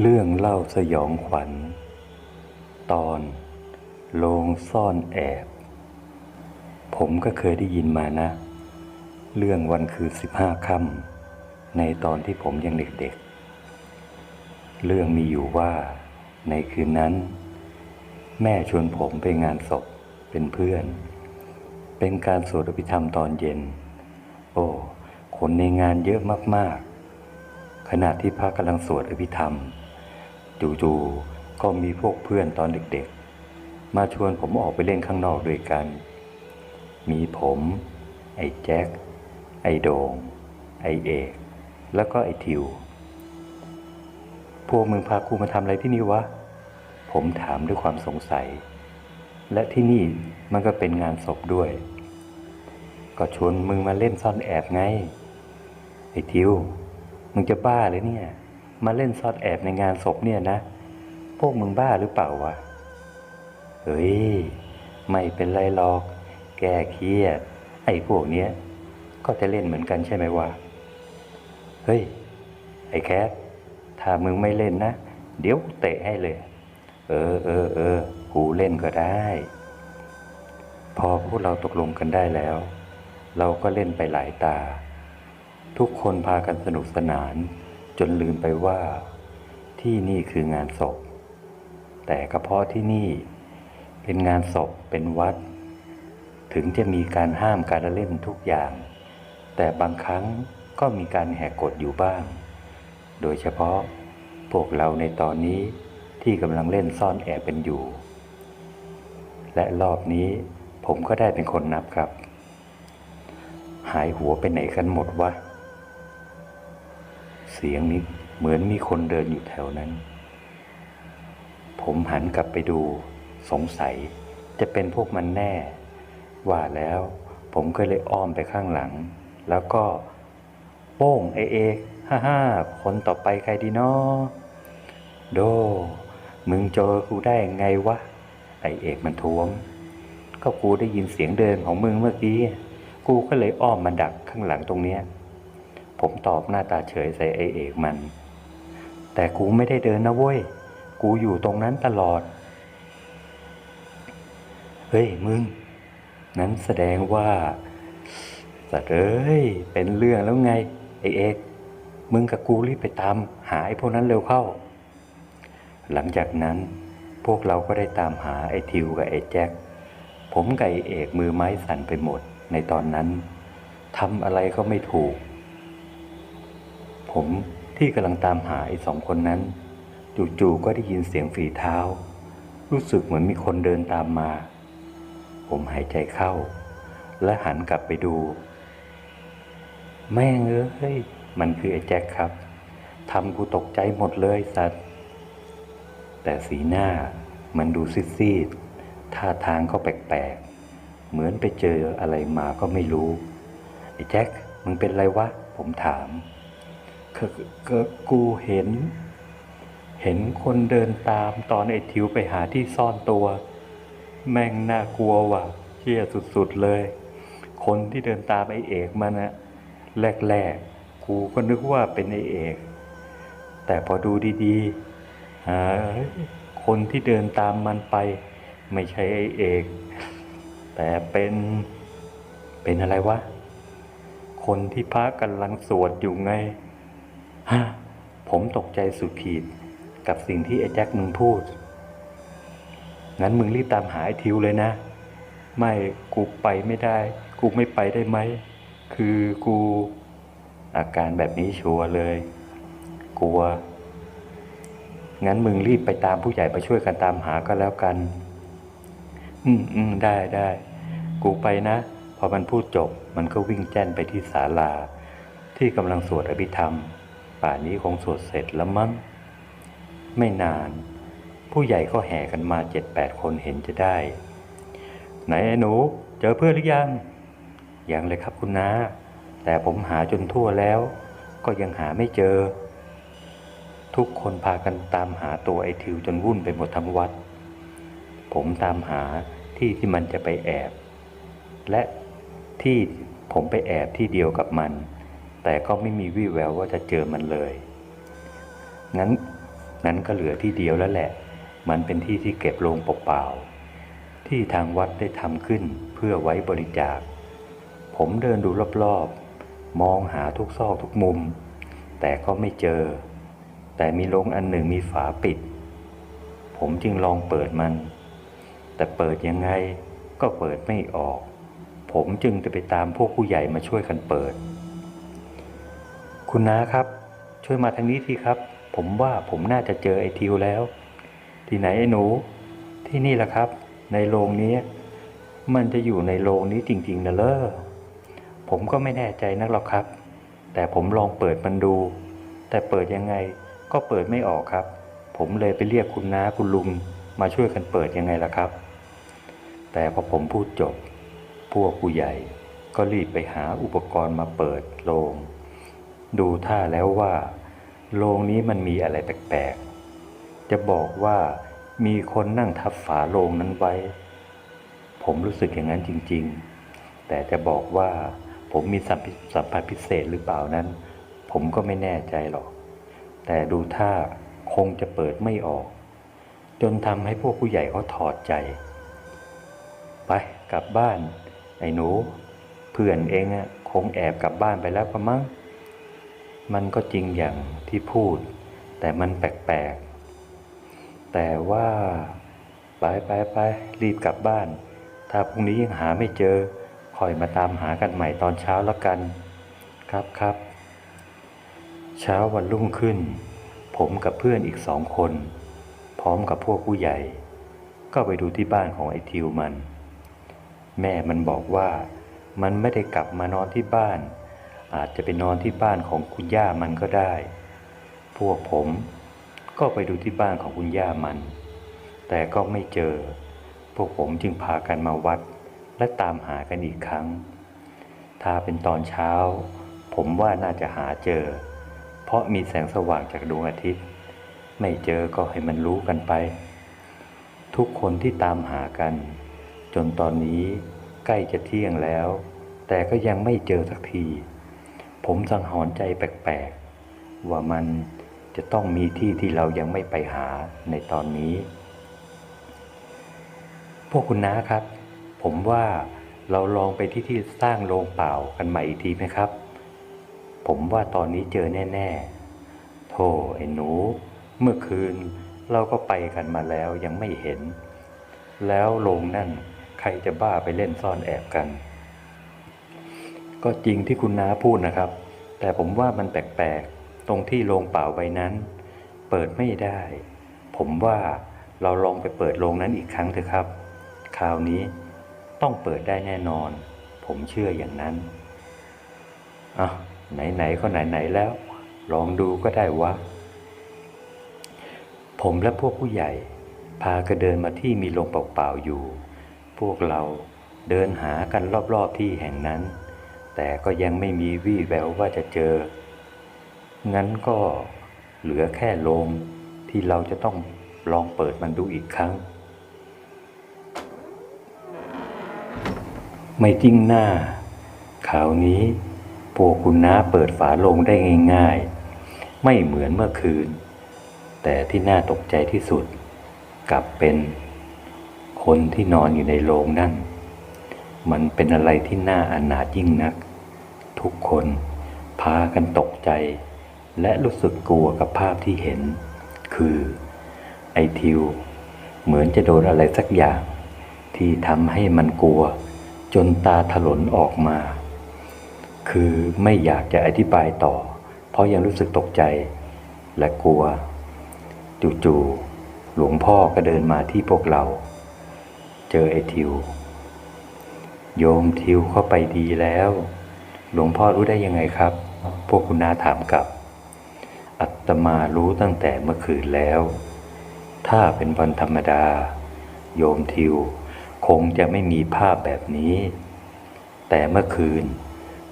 เรื่องเล่าสยองขวัญ ตอนโลงซ่อนแอบ ผมก็เคยได้ยินมานะ เรื่องวันคืนสิบห้าค่ำในตอนที่ผมยังเด็กๆเรื่องมีอยู่ว่าในคืนนั้น แม่ชวนผมไปงานศพเป็นเพื่อน เป็นการสวดอภิธรรมตอนเย็น โอ้คนในงานเยอะมากๆ ขณะที่พระกำลังสวดอภิธรรม จู่ๆก็มีพวกเพื่อนตอนเด็กๆ มาชวนผมออกไปเล่นข้างนอกด้วยกัน มีผม ไอ้แจ็ค ไอ้โดงไอ้เอก แล้วก็ไอ้ทิว พวกมึงพากูมาทำอะไรที่นี่วะ ผมถามด้วยความสงสัย และที่นี่มันก็เป็นงานศพด้วย ก็ชวนมึงมาเล่นซ่อนแอบไง ไอ้ทิว มึงจะบ้าเลยเนี่ย มาเล่นซอนแอบในงานศพเนี่ยนะ พวกมึงบ้าหรือเปล่าวะ เฮ้ย ไม่เป็นไรหรอก แกเครียดไอ้พวกเนี้ย ก็จะเล่นเหมือนกันใช่ไหมวะ เฮ้ย ไอ้แคทถ้ามึงไม่เล่นนะ เดี๋ยวเตะให้เลย เออเออเออกูเล่นก็ได้ พอพวกเราตกลงกันได้แล้ว เราก็เล่นไปหลายตา ทุกคนพากันสนุกสนาน จนลืมไปว่า ที่นี่คืองานศพ แต่ก็เพาะที่นี่ เป็นงานศพเป็นวัด ถึงจะมีการห้ามการเล่นทุกอย่าง แต่บางครั้งก็มีการแหกกฎอยู่บ้าง โดยเฉพาะพวกเราในตอนนี้ที่กำลังเล่นซ่อนแอบเป็นอยู่ และรอบนี้ผมก็ได้เป็นคนนับครับ หายหัวไปไหนกันหมดวะ เสียงนี้เหมือนมีคนเดินอยู่แถวนั้น ผมหันกลับไปดูสงสัยจะเป็นพวกมันแน่ ว่าแล้วผมก็เลยอ้อมไปข้างหลัง แล้วก็โป้งไอเอฮ่าฮ่าคนต่อไปใครดีนาะโด มึงเจอกูได้ไงวะ ไอเอกมันท้วง ก็กูได้ยินเสียงเดินของมึงเมื่อกี้ กูก็เลยอ้อมมาดักข้างหลังตรงเนี้ย ผมตอบหน้าตาเฉยใส่ไอเอกมัน แต่กูไม่ได้เดินนะเว้ย กูอยู่ตรงนั้นตลอด เฮ้ยมึง นั้นแสดงว่าสัตว์เอ้ย เป็นเรื่องแล้วไง ไอเอก มึงกับกูรีบไปตาม หาไอพวกนั้นเร็วเข้า หลังจากนั้นพวกเราก็ได้ตามหาไอทิวกับไอแจ็ค ผมกับไอเอกมือไม้สั่นไปหมดในตอนนั้นทำอะไรก็ไม่ถูก ผมที่กำลังตามหาไอ้สองคนนั้น จู่ๆก็ได้ยินเสียงฝีเท้า รู้สึกเหมือนมีคนเดินตามมา ผมหายใจเข้า และหันกลับไปดู แม่งเอ้ยมันคือไอ้แจ็คครับทำกูตกใจหมดเลยสัตว์ แต่สีหน้ามันดูซีดๆท่าทางก็แปลกๆ เหมือนไปเจออะไรมาก็ไม่รู้ ไอ้แจ็คมึงเป็นไรวะ ผมถาม ก็ก็กูเห็น เห็นคนเดินตามตอนไอ้ทิวไปหาที่ซ่อนตัว แม่งน่ากลัวว่ะเชี่ยสุดๆเลย คนที่เดินตามไอ้เอกมันนะแรกๆกูก็นึกว่าเป็นไอ้เอก แต่พอดูดีๆหาคนที่เดินตามมันไป ไม่ใช่ไอ้เอก แต่เป็นเป็นอะไรวะ คนที่พระกำลังสวดอยู่ไง ฮะผมตกใจสุดขีดกับสิ่งที่ไอ้แจ็คมึงพูด งั้นมึงรีบตามหาไอ้ทิวเลยนะ ไม่กูไปไม่ได้ กูไม่ไปได้ไหม คือกูอาการแบบนี้ชัวร์เลย กลัว งั้นมึงรีบไปตามผู้ใหญ่ไปช่วยกันตามหาก็แล้วกัน อืมอืมได้ได้กูไปนะ พอมันพูดจบ มันก็วิ่งแจ้นไปที่ศาลา ที่กำลังสวดอภิธรรม ป่านนี้คงสวดเสร็จแล้วมั้ง ไม่นาน ผู้ใหญ่ก็แห่กันมาเจ็ดแปดคนเห็นจะได้ ไหนไอ้หนู เจอเพื่อนหรือยัง ยังเลยครับคุณน้า แต่ผมหาจนทั่วแล้ว ก็ยังหาไม่เจอ ทุกคนพากันตามหาตัวไอทิวจนวุ่นไปหมดทั้งวัด ผมตามหาที่ที่มันจะไปแอบ และที่ผมไปแอบที่เดียวกับมัน แต่ก็ไม่มีวี่แววว่าจะเจอมันเลย งั้นนั้นก็เหลือที่เดียวแล้วแหละ มันเป็นที่ที่เก็บโลงเปล่าๆที่ทางวัดได้ทำขึ้นเพื่อไว้บริจาค ผมเดินดูรอบๆ มองหาทุกซอกทุกมุม แต่ก็ไม่เจอ แต่มีโลงอันหนึ่งมีฝาปิด ผมจึงลองเปิดมัน แต่เปิดยังไงก็เปิดไม่ออก ผมจึงจะไปตามพวกผู้ใหญ่มาช่วยกันเปิด คุณน้าครับ ช่วยมาทางนี้ทีครับ ผมว่าผมน่าจะเจอไอ้ทิวแล้ว ที่ไหนไอ้หนู ที่นี่แหละครับ ในโรงนี้ มันจะอยู่ในโรงนี้จริงๆนะเลอผมก็ไม่แน่ใจนักหรอกครับ แต่ผมลองเปิดมันดู แต่เปิดยังไงก็เปิดไม่ออกครับ ผมเลยไปเรียกคุณน้าคุณลุงมาช่วยกันเปิดยังไงล่ะครับ แต่พอผมพูดจบ พวกผู้ใหญ่ก็รีบไปหาอุปกรณ์มาเปิดโรง ดูท่าแล้วว่าโรงนี้มันมีอะไรแปลกๆ จะบอกว่ามีคนนั่งทับฝาโรงนั้นไว้ ผมรู้สึกอย่างนั้นจริงๆ แต่จะบอกว่าผมมีสัมผัสสัมผัสพิเศษหรือเปล่านั้น ผมก็ไม่แน่ใจหรอก แต่ดูท่าคงจะเปิดไม่ออก จนทำให้พวกผู้ใหญ่เขาถอดใจ ไปกลับบ้าน ไอ้หนู เพื่อนเองอะคงแอบกลับบ้านไปแล้วก็มั้ง มันก็จริงอย่างที่พูด แต่มันแปลกๆ แต่ว่า ไปไปไปรีบกลับบ้าน ถ้าพรุ่งนี้ยังหาไม่เจอคอยมาตามหากันใหม่ตอนเช้าแล้วกัน ครับครับ เช้าวันรุ่งขึ้น ผมกับเพื่อนอีกสองคน พร้อมกับพวกผู้ใหญ่ ก็ไปดูที่บ้านของไอ้ทิวมัน แม่มันบอกว่ามันไม่ได้กลับมานอนที่บ้าน อาจจะไปนอนที่บ้านของคุณย่ามันก็ได้ พวกผมก็ไปดูที่บ้านของคุณย่ามัน แต่ก็ไม่เจอ พวกผมจึงพากันมาวัดและตามหากันอีกครั้ง ถ้าเป็นตอนเช้า ผมว่าน่าจะหาเจอ เพราะมีแสงสว่างจากดวงอาทิตย์ ไม่เจอก็ให้มันรู้กันไป ทุกคนที่ตามหากัน จนตอนนี้ใกล้จะเที่ยงแล้ว แต่ก็ยังไม่เจอสักที ผมสังหรณ์ใจแปลกๆ ว่ามันจะต้องมีที่ที่เรายังไม่ไปหาในตอนนี้ พวกคุณน้าครับ ผมว่าเราลองไปที่ที่สร้างโรงเปล่ากันใหม่อีกทีไหมครับ ผมว่าตอนนี้เจอแน่ ๆ โธ่ไอ้หนู เมื่อคืนเราก็ไปกันมาแล้วยังไม่เห็น แล้วโรงนั่นใครจะบ้าไปเล่นซ่อนแอบกัน ก็จริงที่คุณน้าพูดนะครับ แต่ผมว่ามันแปลกๆ ตรงที่โรงเปล่าใบนั้น เปิดไม่ได้ ผมว่าเราลองไปเปิดโรงนั้นอีกครั้งเถอะครับ คราวนี้ต้องเปิดได้แน่นอน ผมเชื่ออย่างนั้นอะไหนๆก็ไหนๆแล้ว ลองดูก็ได้วะ ผมและพวกผู้ใหญ่ พากันเดินมาที่มีโรงเปล่าๆอยู่ พวกเราเดินหากันรอบๆที่แห่งนั้น แต่ก็ยังไม่มีวี่แววว่าจะเจอ งั้นก็เหลือแค่โรงที่เราจะต้องลองเปิดมันดูอีกครั้ง ไม่จริงหน้าคราวนี้พวกคุณน้าเปิดฝาโลงได้ง่ายๆ ไม่เหมือนเมื่อคืน แต่ที่น่าตกใจที่สุด กลับเป็นคนที่นอนอยู่ในโรงนั่น มันเป็นอะไรที่น่าอนาถยิ่งนัก ทุกคนพากันตกใจ และรู้สึกกลัวกับภาพที่เห็น คือไอทิว เหมือนจะโดนอะไรสักอย่าง ที่ทำให้มันกลัว จนตาถลนออกมา คือไม่อยากจะอธิบายต่อ เพราะยังรู้สึกตกใจและกลัว จู่ๆหลวงพ่อก็เดินมาที่พวกเรา เจอไอทิว โยมทิวเข้าไปดีแล้ว หลวงพ่อรู้ได้ยังไงครับ พวกคุณนาถามกลับ อัตมารู้ตั้งแต่เมื่อคืนแล้ว ถ้าเป็นวันธรรมดา โยมทิว คงจะไม่มีภาพแบบนี้ แต่เมื่อคืน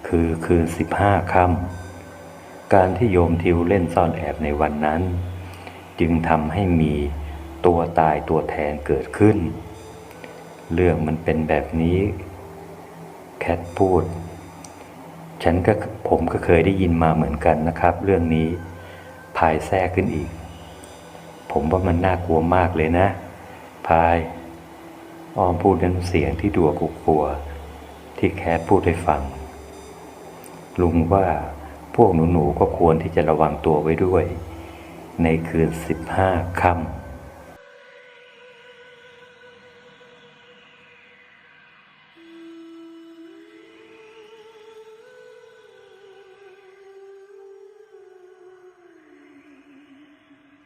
คือคืนสิบห้าค่ำการที่โยมทิวเล่นซ่อนแอบในวันนั้น จึงทำให้มีตัวตายตัวแทนเกิดขึ้น เรื่องมันเป็นแบบนี้ ทพูด ฉันก็ผมก็เคยได้ยินมาเหมือนกันนะครับ เรื่องนี้ภายแทรกขึ้นอีก ผมว่ามันน่ากลัวมากเลยนะ พายออมพูดน้ำเสียงที่ดัวกลัว ที่แคทพูดให้ฟัง ลุงว่าพวกหนูๆก็ควรที่จะระวังตัวไว้ด้วย ในคืนสิบห้าค่ำ